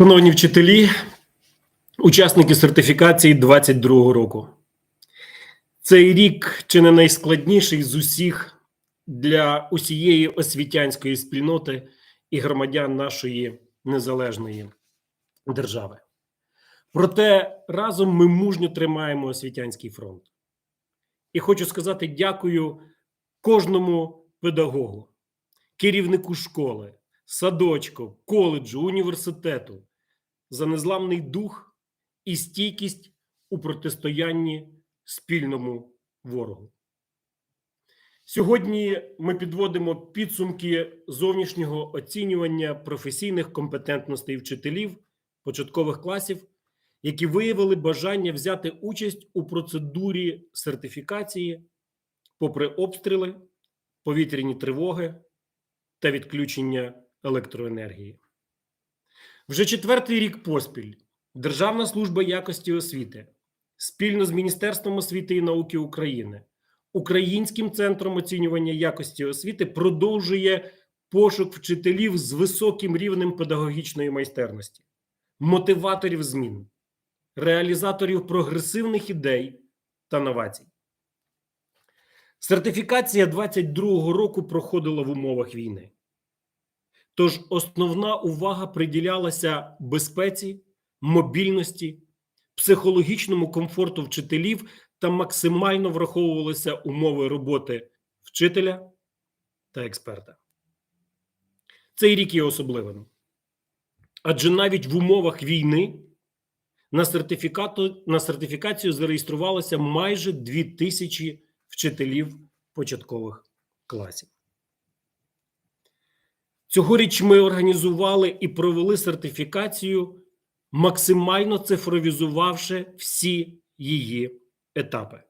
Шановні вчителі, учасники сертифікації 22 року. Цей рік чи не найскладніший з усіх для усієї освітянської спільноти і громадян нашої незалежної держави. Проте разом ми мужньо тримаємо освітянський фронт. І хочу сказати дякую кожному педагогу, керівнику школи, садочку, коледжу, університету за незламний дух і стійкість у протистоянні спільному ворогу. Сьогодні ми підводимо підсумки зовнішнього оцінювання професійних компетентностей вчителів початкових класів, які виявили бажання взяти участь у процедурі сертифікації, попри обстріли, повітряні тривоги та відключення електроенергії. Вже четвертий рік поспіль Державна служба якості освіти спільно з Міністерством освіти і науки України, Українським центром оцінювання якості освіти продовжує пошук вчителів з високим рівнем педагогічної майстерності, мотиваторів змін, реалізаторів прогресивних ідей та новацій. Сертифікація 22-го року проходила в умовах війни. Тож основна увага приділялася безпеці, мобільності, психологічному комфорту вчителів та максимально враховувалися умови роботи вчителя та експерта. Цей рік є особливим. Адже навіть в умовах війни на, на сертифікацію зареєструвалося майже 2 тисячі вчителів початкових класів. Цьогоріч ми організували і провели сертифікацію, максимально цифровізувавши всі її етапи.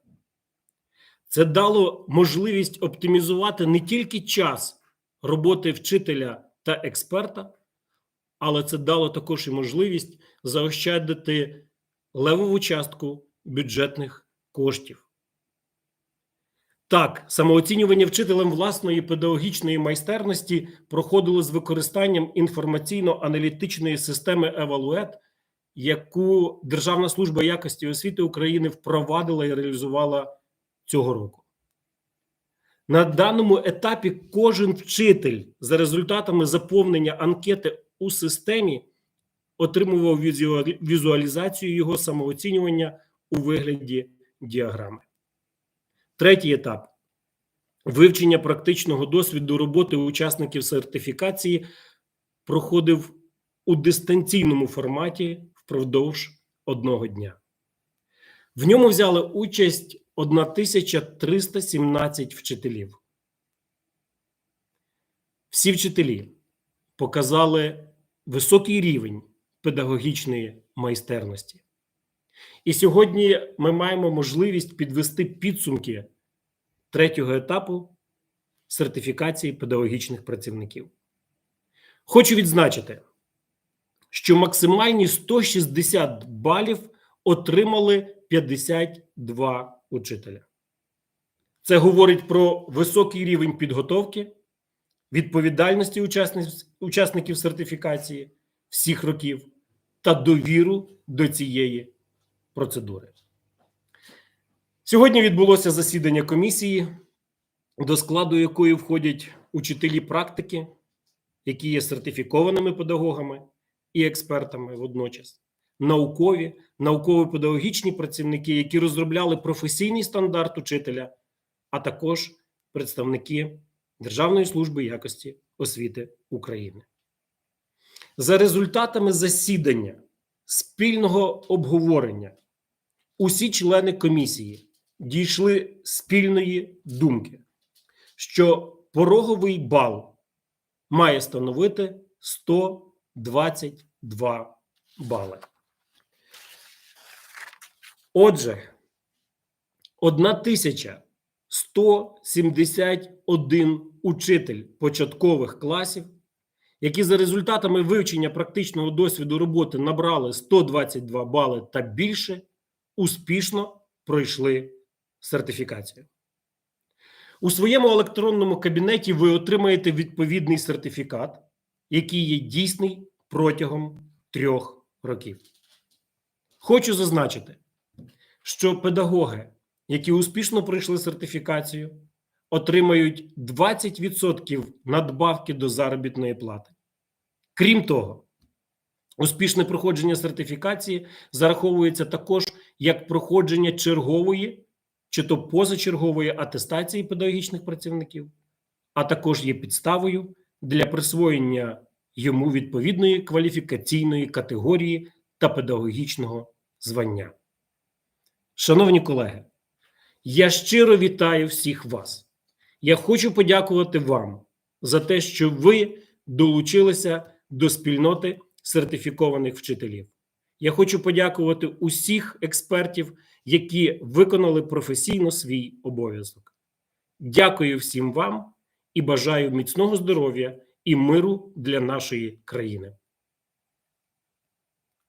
Це дало можливість оптимізувати не тільки час роботи вчителя та експерта, але це дало також і можливість заощадити левову частку бюджетних коштів. Так, самооцінювання вчителем власної педагогічної майстерності проходило з використанням інформаційно-аналітичної системи Евалует, яку Державна служба якості освіти України впровадила і реалізувала цього року. На даному етапі кожен вчитель за результатами заповнення анкети у системі отримував візуалізацію його самооцінювання у вигляді діаграми. Третій етап вивчення практичного досвіду роботи учасників сертифікації проходив у дистанційному форматі впродовж одного дня. В ньому взяли участь 1317 вчителів. Всі вчителі показали високий рівень педагогічної майстерності. І сьогодні ми маємо можливість підвести підсумки третього етапу сертифікації педагогічних працівників. Хочу відзначити, що максимальні 160 балів отримали 52 учителя. Це говорить про високий рівень підготовки, відповідальності учасників сертифікації всіх років та довіру до цієї процедури. Сьогодні відбулося засідання комісії, до складу якої входять учителі практики, які є сертифікованими педагогами і експертами водночас, наукові, науково-педагогічні працівники, які розробляли професійний стандарт учителя, а також представники Державної служби якості освіти України. За результатами засідання спільного обговорення усі члени комісії дійшли спільної думки, що пороговий бал має становити 122 бали. Отже, 1171 учитель початкових класів, які за результатами вивчення практичного досвіду роботи набрали 122 бали та більше, успішно пройшли сертифікацію. У своєму електронному кабінеті ви отримаєте відповідний сертифікат, який є дійсний протягом трьох років. Хочу зазначити, що педагоги, які успішно пройшли сертифікацію, отримають 20% надбавки до заробітної плати. Крім того, успішне проходження сертифікації зараховується також як проходження чергової чи то позачергової атестації педагогічних працівників, а також є підставою для присвоєння йому відповідної кваліфікаційної категорії та педагогічного звання. Шановні колеги, я щиро вітаю всіх вас. Я хочу подякувати вам за те, що ви долучилися до спільноти сертифікованих вчителів. Я хочу подякувати усіх експертів, які виконали професійно свій обов'язок. Дякую всім вам і бажаю міцного здоров'я і миру для нашої країни.